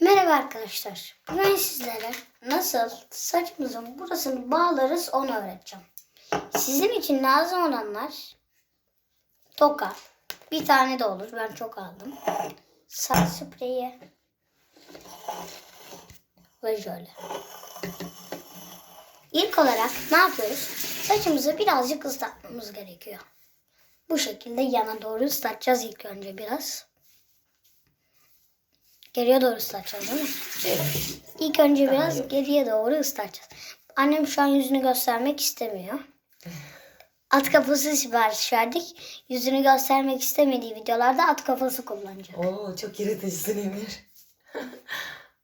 Merhaba arkadaşlar. Bugün sizlere nasıl saçımızın burasını bağlarız onu öğreteceğim. Sizin için lazım olanlar toka. Bir tane de olur. Ben çok aldım. Saç spreyi ve jöle. İlk olarak ne yapıyoruz? Saçımızı birazcık ıslatmamız gerekiyor. Bu şekilde yana doğru ıslatacağız ilk önce biraz. Geriye doğru ıslatacağız değil mi? Evet. İlk önce Daha biraz iyi. geriye doğru ıslatacağız. Annem şu an yüzünü göstermek istemiyor. At kafası sipariş verdik. Yüzünü göstermek istemediği videolarda at kafası kullanacak. Oo çok yaratıcısın Emir.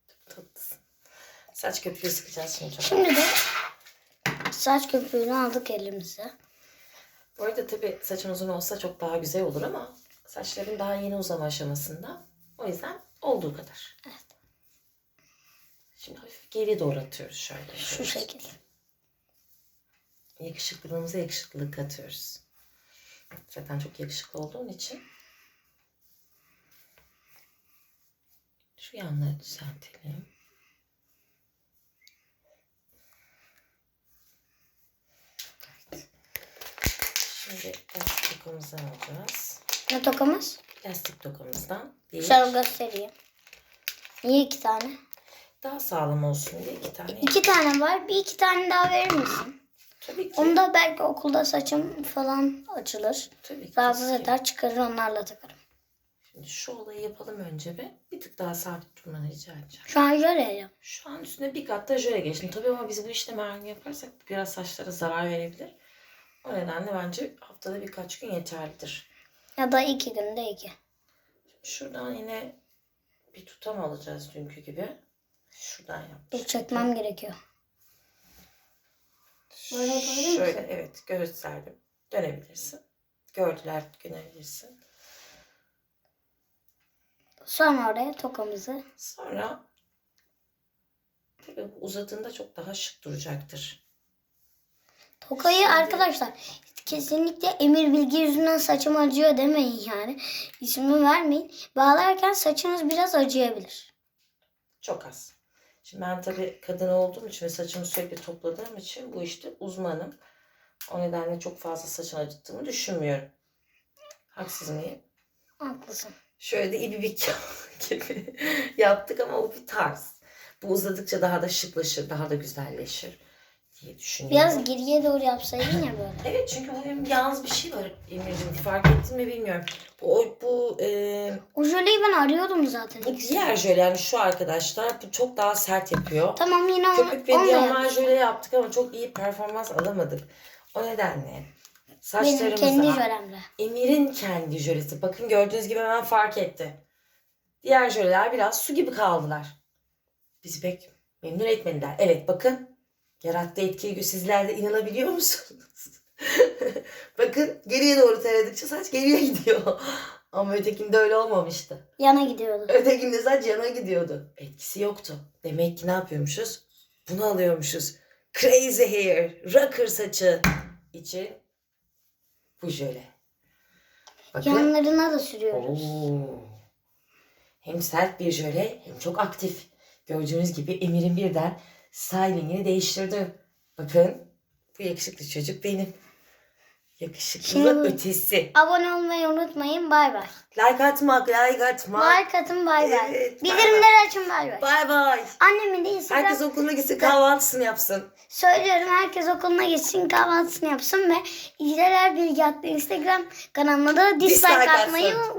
çok tatlısın. Saç köpüğü sıkacağız şimdi çok. Şimdi de saç köpüğünü aldık elimize. Bu arada tabii saçın uzun olsa çok daha güzel olur ama saçların daha yeni uzama aşamasında. O yüzden olduğu kadar. Evet. Şimdi hafif geri doğru atıyoruz şöyle. Şu şekil. Yakışıklılığımıza yakışıklılık katıyoruz. Zaten çok yakışıklı olduğun için. Şu yanları düzeltelim. Evet. Şimdi tokamızdan alacağız. Ne tokamız? Lastik tokamızdan bir Şöyle göstereyim. Niye iki tane? daha sağlam olsun diye iki tane. İki tane var. Bir iki tane daha verir misin? Tabii ki. Onu da belki okulda saçım falan açılır. Tabii ki. Rahatsız eder çıkarır onlarla takarım. Şimdi şu olayı yapalım önce bir. Bir tık daha sabit durmanı rica edeceğim. Şu an jöleyle. Şu an üstüne bir kat da jöle geçtim. Tabii ama biz bu işlemi her gün yaparsak biraz saçlara zarar verebilir. O nedenle bence haftada birkaç gün yeterlidir. Ya da iki günde iki. Şuradan yine bir tutam alacağız dünkü gibi. Şuradan Bir yapmıştık. çekmem gerekiyor. Böyle yapabilir misin? Şöyle evet gösterdim. Dönebilirsin. Gördüler dönebilirsin. Sonra oraya tokamızı. Sonra tabii uzadığında çok daha şık duracaktır. Tokayı arkadaşlar kesinlikle Emir Bilgi yüzünden saçım acıyor demeyin yani. İsmini vermeyin. Bağlarken saçınız biraz acıyabilir. Çok az. Şimdi ben tabii kadın olduğum için ve saçımı sürekli topladığım için bu işte uzmanım. O nedenle çok fazla saçını acıttığımı düşünmüyorum. Haksız mıyım? Haklısın. Şöyle de ibibik gibi yaptık ama o bir tarz. Bu uzadıkça daha da şıklaşır, daha da güzelleşir diye düşünüyorum. Biraz geriye doğru yapsaydın ya böyle. Evet çünkü bu benim yalnız bir şey var Emir'cim. Fark ettin mi bilmiyorum. Bu, bu, e, O jöleyi ben arıyordum zaten. bu diğer jöle yani şu arkadaşlar bu çok daha sert yapıyor. Tamam yine onu, Köpük ve onu da jöle yaptık ama çok iyi performans alamadık. O nedenle Benim kendi jölemle. Emir'in kendi jölesi. Bakın gördüğünüz gibi hemen fark etti. Diğer jöleler biraz su gibi kaldılar. Bizi pek memnun etmediler. Evet bakın yarattığı etkiyi sizler de inanabiliyor musunuz? bakın geriye doğru taradıkça saç geriye gidiyor. Ama ötekinde öyle olmamıştı. Yana gidiyordu. Ötekinde saç yana gidiyordu. Etkisi yoktu. Demek ki ne yapıyormuşuz? Bunu alıyormuşuz. Crazy hair, rocker saçı için bu jöle. Bakın. Yanlarına da sürüyoruz. Oo. Hem sert bir jöle hem çok aktif. Gördüğünüz gibi Emir'in birden stylingini değiştirdi. Bakın bu yakışıklı çocuk benim. Yakışıklının Şimdi- ötesi. Abone olmayı unutmayın. Bay bay. Like atmak, like atmak. Like atın bay bay. Evet, bay Bildirimleri açın bay bay. Bye bye. Annemin de Instagram Herkes okuluna gitsin kahvaltısını yapsın. söylüyorum. Herkes okuluna gitsin kahvaltısını yapsın ve İzler Bilgi adlı Instagram kanalına da dislike, Dislike atmayı atsın.